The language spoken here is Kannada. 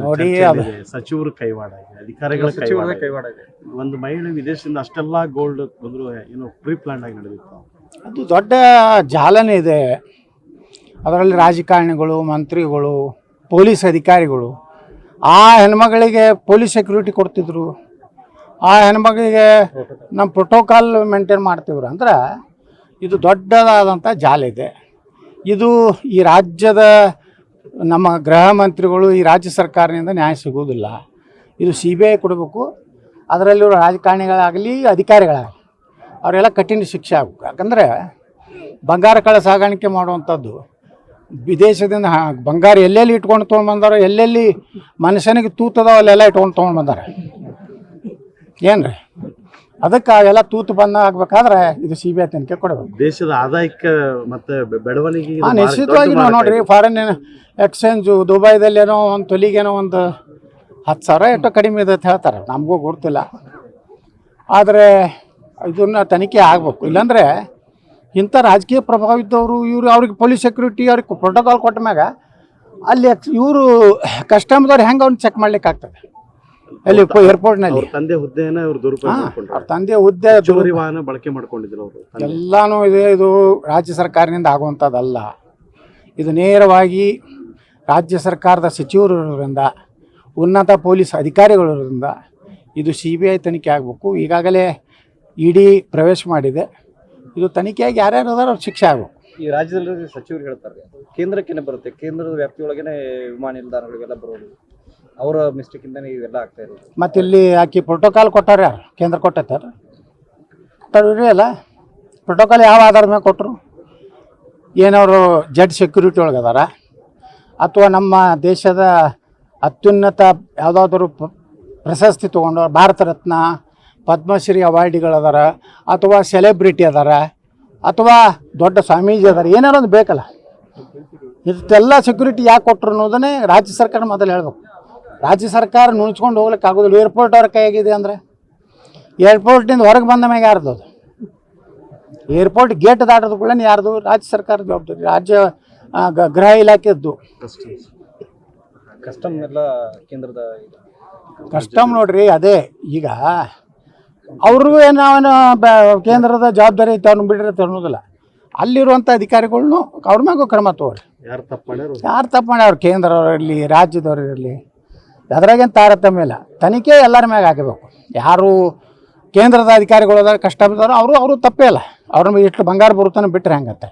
ನೋಡಿ. ಸಚಿವರು ಕೈವಾಡ ಇದೆ. ಅಧಿಕಾರಿಗಳ ಸಚಿವರ ಕೈವಾಡ ಇದೆ. ಒಂದು ಮಹಿಳೆ ವಿದೇಶದಿಂದ ಅಷ್ಟೆಲ್ಲ ಗೋಲ್ಡ್ ಬಂದ್ರು ಏನೋ ಪ್ರೀ ಪ್ಲಾನ್ ಆಗಿ ನಡೆದಿತ್ತು. ಅದು ದೊಡ್ಡ ಜಾಲನೆ ಇದೆ. ಅದರಲ್ಲಿ ರಾಜಕಾರಣಿಗಳು ಮಂತ್ರಿಗಳು ಪೊಲೀಸ್ ಅಧಿಕಾರಿಗಳು ಆ ಹೆಣ್ಮಗಳಿಗೆ ಪೊಲೀಸ್ ಸೆಕ್ಯೂರಿಟಿ ಕೊಡ್ತಿದ್ರು. ಆ ಹೆಣ್ಮಗಳಿಗೆ ನಮ್ಮ ಪ್ರೋಟೋಕಾಲ್ ಮೇಂಟೈನ್ ಮಾಡ್ತಿದ್ರು ಅಂದ್ರೆ ಇದು ದೊಡ್ಡದಾದಂಥ ಜಾಲ ಇದೆ. ಇದು ಈ ರಾಜ್ಯದ ನಮ್ಮ ಗೃಹ ಮಂತ್ರಿಗಳು ಈ ರಾಜ್ಯ ಸರ್ಕಾರದಿಂದ ನ್ಯಾಯ ಸಿಗೋದಿಲ್ಲ ಇದು ಸಿ ಬಿ ಐ ಕೊಡಬೇಕು. ಅದರಲ್ಲಿರೋ ರಾಜಕಾರಣಿಗಳಾಗಲಿ, ಅಧಿಕಾರಿಗಳಾಗಲಿ, ಅವರೆಲ್ಲ ಕಠಿಣ ಶಿಕ್ಷೆ ಆಗಬೇಕು. ಯಾಕಂದರೆ ಬಂಗಾರ ಕಳ್ಳ ಸಾಗಾಣಿಕೆ ಮಾಡುವಂಥದ್ದು ವಿದೇಶದಿಂದ ಬಂಗಾರ ಎಲ್ಲೆಲ್ಲಿ ಇಟ್ಕೊಂಡು ತೊಗೊಂಡು ಬಂದಾರೋ, ಎಲ್ಲೆಲ್ಲಿ ಮನುಷ್ಯನಿಗೆ ತೂತದೋ, ಅಲ್ಲೆಲ್ಲ ಇಟ್ಕೊಂಡು ತೊಗೊಂಡು ಬಂದಾರೆ. ಏನು ರೀ ಅದಕ್ಕೆ ಅವೆಲ್ಲ ತೂತು ಬಂದ ಆಗ್ಬೇಕಾದ್ರೆ ಇದು ಸಿ ಬಿ ಐ ತನಿಖೆ ಕೊಡಬೇಕು. ದೇಶದ ಆದಾಯಕ್ಕೆ ಮತ್ತೆ ಬೆಳವಣಿಗೆ ನಿಶ್ಚಿತವಾಗಿ ನಾವು ನೋಡ್ರಿ ಫಾರಿನ್ ಎಕ್ಸ್ಚೇಂಜು ದುಬೈದಲ್ಲಿ ಏನೋ ಒಂದು ತೊಲಿಗೇನೋ ಒಂದು ಹತ್ತು ಸಾವಿರ ಎಷ್ಟು ಕಡಿಮೆ ಇದೆ ಅಂತ ಹೇಳ್ತಾರೆ. ನಮಗೂ ಗೊತ್ತಿಲ್ಲ. ಆದರೆ ಇದನ್ನ ತನಿಖೆ ಆಗಬೇಕು. ಇಲ್ಲಾಂದರೆ ಇಂಥ ರಾಜಕೀಯ ಪ್ರಭಾವ ಇದ್ದವರು ಇವರು ಅವ್ರಿಗೆ ಪೊಲೀಸ್ ಸೆಕ್ಯೂರಿಟಿ ಅವ್ರಿಗೆ ಪ್ರೋಟೋಕಾಲ್ ಕೊಟ್ಟ ಮ್ಯಾಗ ಅಲ್ಲಿ ಇವರು ಕಸ್ಟಮ್ದವ್ರು ಹೆಂಗೆ ಅವ್ನು ಚೆಕ್ ಮಾಡ್ಲಿಕ್ಕೆ ಆಗ್ತದೆ ಅಲ್ಲಿ ಏರ್ಪೋರ್ಟ್ನಲ್ಲಿ. ತಂದೆ ಹುದ್ದೆಯನ್ನ ಇವರು ದುರುಪಯೋಗ ಮಾಡ್ಕೊಂಡ್ರು. ಅವ್ರ ತಂದೆ ಹುದ್ದೆ ವಾಹನ ಬಳಕೆ ಮಾಡ್ಕೊಂಡಿದ್ರು ಅವರು ಎಲ್ಲಾನು ಇದೆ ಇದು ರಾಜ್ಯ ಸರ್ಕಾರದಿಂದ ಆಗುವಂಥದ್ದಲ್ಲ. ಇದು ನೇರವಾಗಿ ರಾಜ್ಯ ಸರ್ಕಾರದ ಸಚಿವರು ಇರೋದ್ರಿಂದ ಉನ್ನತ ಪೊಲೀಸ್ ಅಧಿಕಾರಿಗಳಿರೋದ್ರಿಂದ ಇದು ಸಿ ಬಿ ಐ ತನಿಖೆ ಆಗಬೇಕು. ಈಗಾಗಲೇ ಇಡಿ ಪ್ರವೇಶ ಮಾಡಿದೆ. ಇದು ತನಿಖೆಯಾಗಿ ಯಾರ್ಯಾರು ಅದಾರ ಅವ್ರು ಶಿಕ್ಷೆ ಆಗಬೇಕು. ಈ ರಾಜ್ಯದಲ್ಲಿ ಸಚಿವರು ಹೇಳ್ತಾರೆ. ಕೇಂದ್ರಕ್ಕೇನೆ ಬರುತ್ತೆ. ಕೇಂದ್ರದ ವ್ಯಾಪ್ತಿಯೊಳಗೇನೆ ವಿಮಾನ ನಿಲ್ದಾಣಗಳಿಗೆಲ್ಲ ಬರೋದು. ಅವರ ಮಿಸ್ಟೇಕ್ ಇಂದಾನೆ ಇವೆಲ್ಲ ಆಗ್ತಾ ಇರೋದು. ಮತ್ತು ಇಲ್ಲಿ ಆಕಿ ಪ್ರೋಟೋಕಾಲ್ ಕೊಟ್ಟಾರ ಯಾರು? ಕೇಂದ್ರ ಕೊಟ್ಟೈತಾರ ಕೊಟ್ಟಾರ್ರಿ ಅಲ್ಲ. ಪ್ರೋಟೋಕಾಲ್ ಯಾವ ಆಧಾರದ ಮೇಲೆ ಕೊಟ್ಟರು ಏನವರು ಜಡ್ ಸೆಕ್ಯೂರಿಟಿ ಒಳಗೆ ಅಥವಾ ನಮ್ಮ ದೇಶದ ಅತ್ಯುನ್ನತ ಯಾವುದಾದ್ರೂ ಪ್ರಶಸ್ತಿ ತೊಗೊಂಡು ಭಾರತ ರತ್ನ, ಪದ್ಮಶ್ರೀ ಅವಾರ್ಡಿಗಳದಾರ, ಅಥವಾ ಸೆಲೆಬ್ರಿಟಿ ಅದಾರ, ಅಥವಾ ದೊಡ್ಡ ಸ್ವಾಮೀಜಿ ಅದಾರ, ಏನಾರು ಒಂದು ಬೇಕಲ್ಲ. ಇದೆಲ್ಲ ಸೆಕ್ಯೂರಿಟಿ ಯಾಕೆ ಕೊಟ್ಟರು ಅನ್ನೋದನ್ನೇ ರಾಜ್ಯ ಸರ್ಕಾರ ಮೊದಲು ಹೇಳ್ಬೇಕು. ರಾಜ್ಯ ಸರ್ಕಾರ ನುಣ್ಚ್ಕೊಂಡು ಹೋಗ್ಲಿಕ್ಕೆ ಆಗೋದಿಲ್ಲ. ಏರ್ಪೋರ್ಟ್ ಅವ್ರ ಕೈಯಾಗಿದೆ ಅಂದರೆ? ಏರ್ಪೋರ್ಟ್ನಿಂದ ಹೊರಗೆ ಬಂದ ಮ್ಯಾಗ ಯಾರ್ದು ಅದು? ಏರ್ಪೋರ್ಟ್ ಗೇಟ್ ದಾಟದ ಕೂಡ ಯಾರ್ದು? ರಾಜ್ಯ ಸರ್ಕಾರದ ಜವಾಬ್ದಾರಿ. ರಾಜ್ಯ ಗೃಹ ಇಲಾಖೆದ್ದು ಕಸ್ಟಮ್ ಎಲ್ಲ ಕೇಂದ್ರದ ಕಸ್ಟಮ್ ನೋಡ್ರಿ ಅದೇ. ಈಗ ಅವ್ರಿಗೂ ಏನು ಅವನು ಕೇಂದ್ರದ ಜವಾಬ್ದಾರಿ ಐತೆ ಅವ್ನು ಬಿಡ್ರಿ ಅನ್ನೋದಿಲ್ಲ. ಅಲ್ಲಿರುವಂಥ ಅಧಿಕಾರಿಗಳ್ನು ಅವ್ರ ಮ್ಯಾಗೂ ಕ್ರಮ ತಗೋರಿ ಯಾರು ತಪ್ಪು ಮಾಡ್ಯಾರು ಯಾರು ತಪ್ಪು ಮಾಡ್ಯಾವ್ರು ಕೇಂದ್ರದವ್ರು ಇರಲಿ ರಾಜ್ಯದವ್ರು ಇರಲಿ. ಅದ್ರಾಗೇನು ತಾರತಮ್ಯ ಇಲ್ಲ. ತನಿಖೆ ಎಲ್ಲರ ಮ್ಯಾಗ ಹಾಕಬೇಕು. ಯಾರು ಕೇಂದ್ರದ ಅಧಿಕಾರಿಗಳು ಕಷ್ಟ ಬಿದ್ದಾರೋ ಅವರು ಅವರು ತಪ್ಪೇ ಇಲ್ಲ. ಅವ್ರ ಎಷ್ಟು ಬಂಗಾರ ಬರುತ್ತಾನೆ ಬಿಟ್ಟರೆ ಹೆಂಗತ್ತೆ